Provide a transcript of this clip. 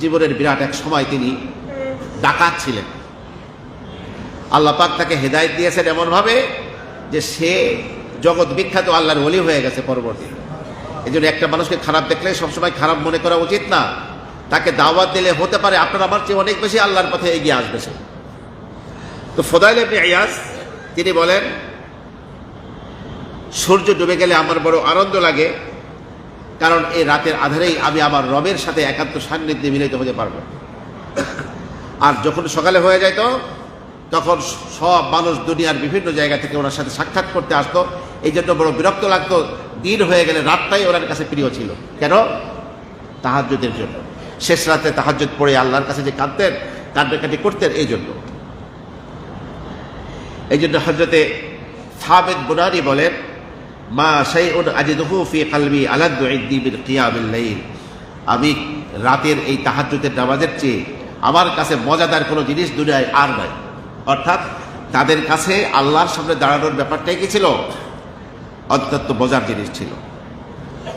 জীবনের বিরাট এক সময় তিনি ডাকাত ছিলেন। আল্লাহ পাক তাকে হেদায়েত দিয়েছেন এমনভাবে যে সে জগৎ বিখ্যাত আল্লাহর ওলি হয়ে গেছে পরবর্তী। এই জন্য একটা মানুষকে খারাপ দেখলে সবসময় খারাপ মনে করা উচিত না। তাকে দাওয়াত দিলে হতে পারে আপনার আমার চেয়ে অনেক বেশি আল্লাহর পথে এগিয়ে আসবে সে। তো ফদাইল ইয়াস তিনি বলেন, সূর্য ডুবে গেলে আমার বড় আনন্দ লাগে। কারণ এই রাতের আধারেই আমি আমার রবের সাথে একান্ত সান্নিধ্যে মিলিত হতে পারব। আর যখন সকালে হয়ে যায় তো তখন সব মানুষ দুনিয়ার বিভিন্ন জায়গা থেকে ওনার সাথে সাক্ষাৎ করতে আসতো। এই জন্য বড় বিরক্ত লাগতো। দিন হয়ে গেলে রাতটাই ওনার কাছে প্রিয় ছিল। কেন? তাহাজ্জুদের জন্য। শেষ রাতে তাহাজ্জুদ পড়ে আল্লাহর কাছে যে কাঁদতেন, কান্নাকাটি করতেন, এই জন্য। এই জন্য হজরতে সাবেদ বুনারি বলেন মা সেই উন আজিদহু ফি কালবি আলাদ্দু ইদ্দি বিল কিয়ামিল লাইল। আমি রাতের এই তাহাজ্জুদের নামাজের চেয়ে আমার কাছে মজাদার কোনো জিনিস দুনিয়ায় আর নাই। অর্থাৎ তাদের কাছে আল্লাহর সামনে দাঁড়ানোর ব্যাপারটাই কি ছিল? অত্যন্ত মজার জিনিস ছিল।